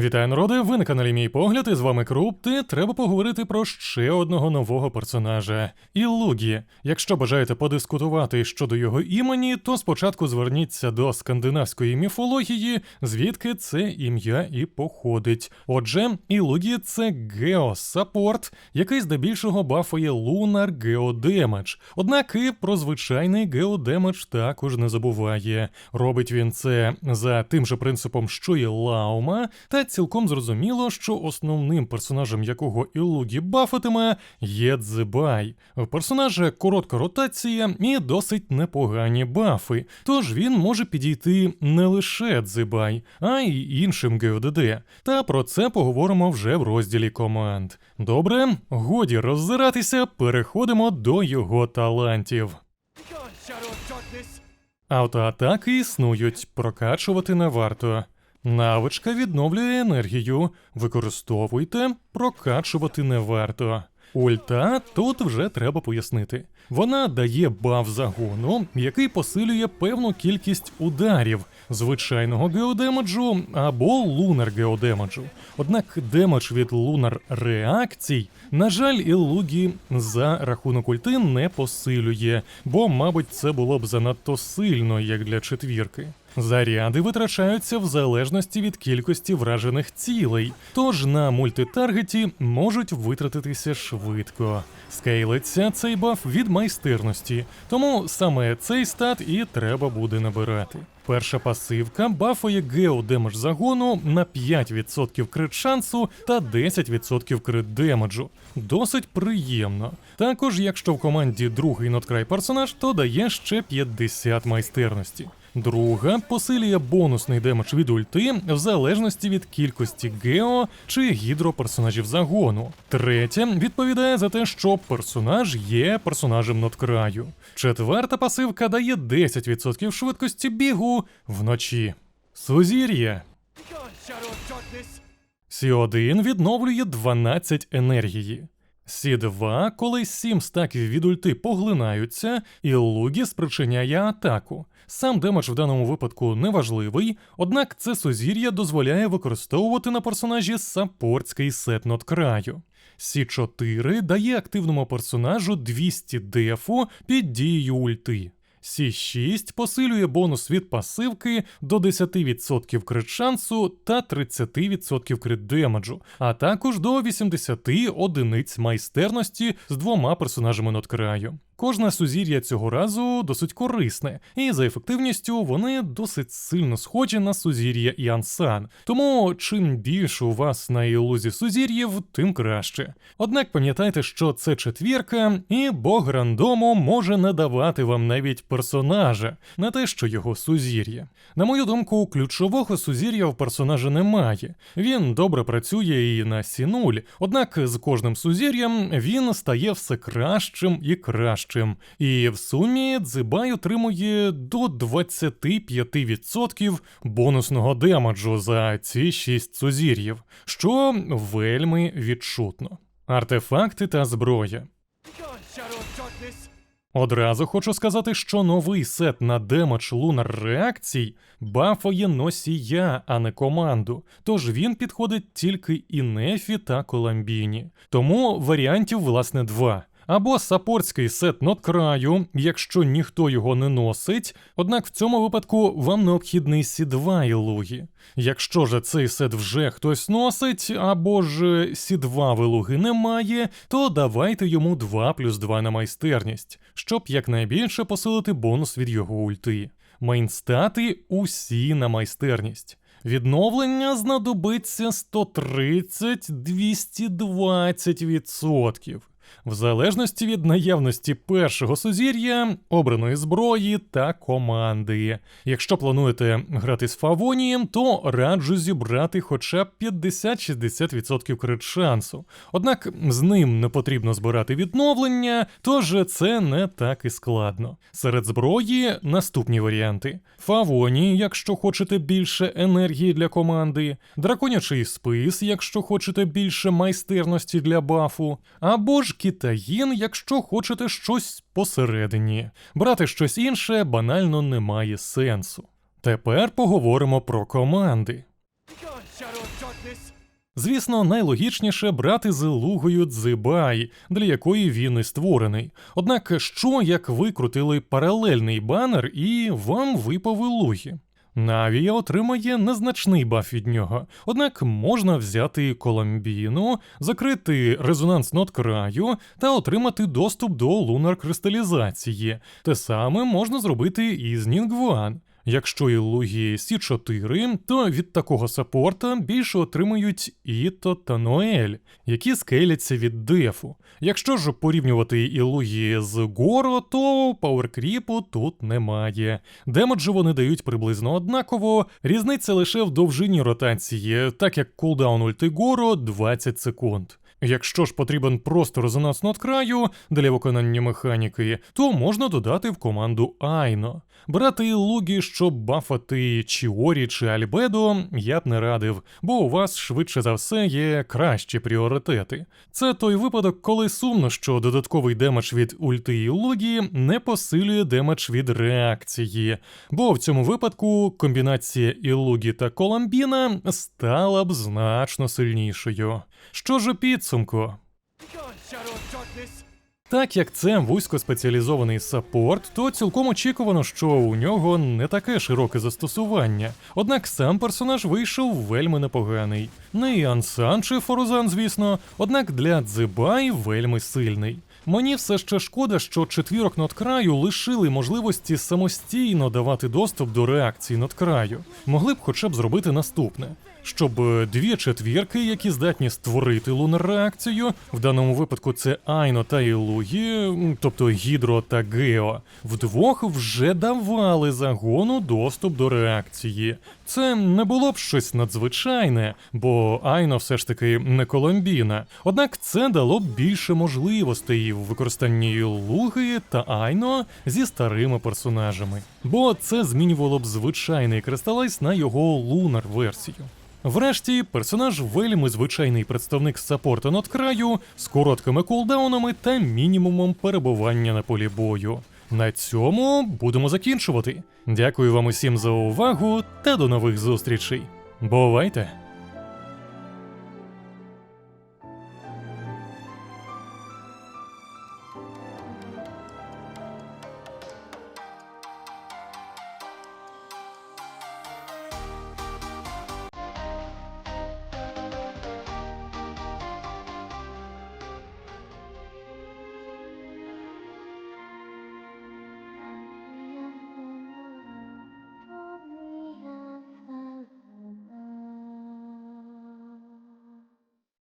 Вітаю, народи! Ви на каналі Мій Погляд, і з вами Круп, і треба поговорити про ще одного нового персонажа Іллугі. Якщо бажаєте подискутувати щодо його імені, то спочатку зверніться до скандинавської міфології, звідки це ім'я і походить. Отже, Іллугі – це геосаппорт, який здебільшого бафує лунар геодемедж. Однак і про звичайний геодемедж також не забуває. Робить він це за тим же принципом, що і Лаума, та цілком зрозуміло, що основним персонажем якого Іллугі бафатиме є Дзебай. В персонажа коротка ротація і досить непогані бафи, тож він може підійти не лише Дзебай, а й іншим ГОДД. Та про це поговоримо вже в розділі команд. Добре, годі роззиратися, переходимо до його талантів. Автоатаки існують, прокачувати не варто. Навичка відновлює енергію. Використовуйте, прокачувати не варто. Ульта тут вже треба пояснити. Вона дає баф загону, який посилює певну кількість ударів, звичайного геодемеджу або лунар геодемеджу. Однак демедж від лунар реакцій, на жаль, Іллугі за рахунок ульти не посилює, бо, мабуть, це було б занадто сильно, як для четвірки. Заряди витрачаються в залежності від кількості вражених цілей, тож на мультитаргеті можуть витратитися швидко. Скейлиться цей баф від майстерності, тому саме цей стат і треба буде набирати. Перша пасивка бафує геодемедж загону на 5% крит шансу та 10% крит демеджу. Досить приємно. Також, якщо в команді другий ноткрай персонаж, то дає ще 50 майстерності. Друга посилює бонусний демедж від ульти в залежності від кількості гео чи гідроперсонажів загону. Третя відповідає за те, що персонаж є персонажем ноткраю. Четверта пасивка дає 10% швидкості бігу вночі. Сузір'я. Darkness! Сі1 відновлює 12 енергії. Сі2, коли сім стаків від ульти поглинаються, і Лугі спричиняє атаку. Сам демедж в даному випадку неважливий, однак це сузір'я дозволяє використовувати на персонажі саппортський сет краю. Сі4 дає активному персонажу 200 дефу під дією ульти. Сі6 посилює бонус від пасивки до 10% крит шансу та 30% крит демеджу, а також до 80 одиниць майстерності з двома персонажами ноткраю. Кожне сузір'я цього разу досить корисне, і за ефективністю вони досить сильно схожі на сузір'я і Ансан. Тому чим більше у вас на ілузі сузір'їв, тим краще. Однак пам'ятайте, що це четвірка, і бог рандому може не давати вам навіть персонажа, не те, що його сузір'я. На мою думку, ключового сузір'я в персонажа немає. Він добре працює і на Сі0, однак з кожним сузір'ям він стає все кращим і кращим. І в сумі Дзибай отримує до 25% бонусного демеджу за ці 6 сузір'їв, що вельми відчутно. Артефакти та зброя. Одразу хочу сказати, що новий сет на демедж лунар реакцій бафує носія, а не команду, тож він підходить тільки і Нефі та Коламбіні. Тому варіантів, власне, два. Або саппортський сет нот краю, якщо ніхто його не носить, однак в цьому випадку вам необхідний Сі2 ілуги. Якщо ж цей сет вже хтось носить, або ж Сі2 вилуги немає, то давайте йому 2 плюс 2 на майстерність, щоб якнайбільше посилити бонус від його ульти. Мейнстати усі на майстерність. Відновлення знадобиться 130-220%. В залежності від наявності першого сузір'я, обраної зброї та команди. Якщо плануєте грати з Фавонієм, то раджу зібрати хоча б 50-60% крит шансу. Однак з ним не потрібно збирати відновлення, тож це не так і складно. Серед зброї наступні варіанти: Фавоні, якщо хочете більше енергії для команди, драконячий спис, якщо хочете більше майстерності для бафу, або ж китаїн, якщо хочете щось посередині. Брати щось інше банально немає сенсу. Тепер поговоримо про команди. Звісно, найлогічніше брати з лугою дзибай, для якої він і створений. Однак, що як ви крутили паралельний банер і вам випав луги? Навія отримає незначний баф від нього, однак можна взяти Коломбіну, закрити резонанс нот краю та отримати доступ до лунар кристалізації. Те саме можна зробити і з Нінгван. Якщо і луги Сі4, то від такого саппорта більше отримують Іто та Ноель, які скеляться від дефу. Якщо ж порівнювати і луги з Горо, то пауеркріпу тут немає. Демеджу вони дають приблизно однаково, різниця лише в довжині ротації, так як кулдаун ульти Горо 20 секунд. Якщо ж потрібен просто резонанс нот краю для виконання механіки, то можна додати в команду Айно. Брати луги, щоб бафати Чіорі чи Альбедо, я б не радив, бо у вас швидше за все є кращі пріоритети. Це той випадок, коли сумно, що додатковий демедж від ульти і лугі не посилює демедж від реакції, бо в цьому випадку комбінація Ілугі та Коламбіна стала б значно сильнішою. Що ж у підсумку? Так як це вузькоспеціалізований саппорт, то цілком очікувано, що у нього не таке широке застосування. Однак сам персонаж вийшов вельми непоганий. Не Іан Сан чи Форузан, звісно, однак для Дзибай вельми сильний. Мені все ще шкода, що четвірок надкраю лишили можливості самостійно давати доступ до реакції надкраю. Могли б хоча б зробити наступне. Щоб е, дві четвірки, які здатні створити лунар реакцію, в даному випадку це Айно та Ілугі, м, тобто Гідро та Гео, вдвох вже давали загону доступ до реакції. Це не було б щось надзвичайне, бо Айно все ж таки не Коломбіна. Однак це дало б більше можливостей в використанні Луги та Айно зі старими персонажами. Бо це змінювало б звичайний кристалайз на його лунар версію. Врешті, персонаж вельми звичайний представник саппорта надкраю з короткими кулдаунами та мінімумом перебування на полі бою. На цьому будемо закінчувати. Дякую вам усім за увагу та до нових зустрічей. Бувайте!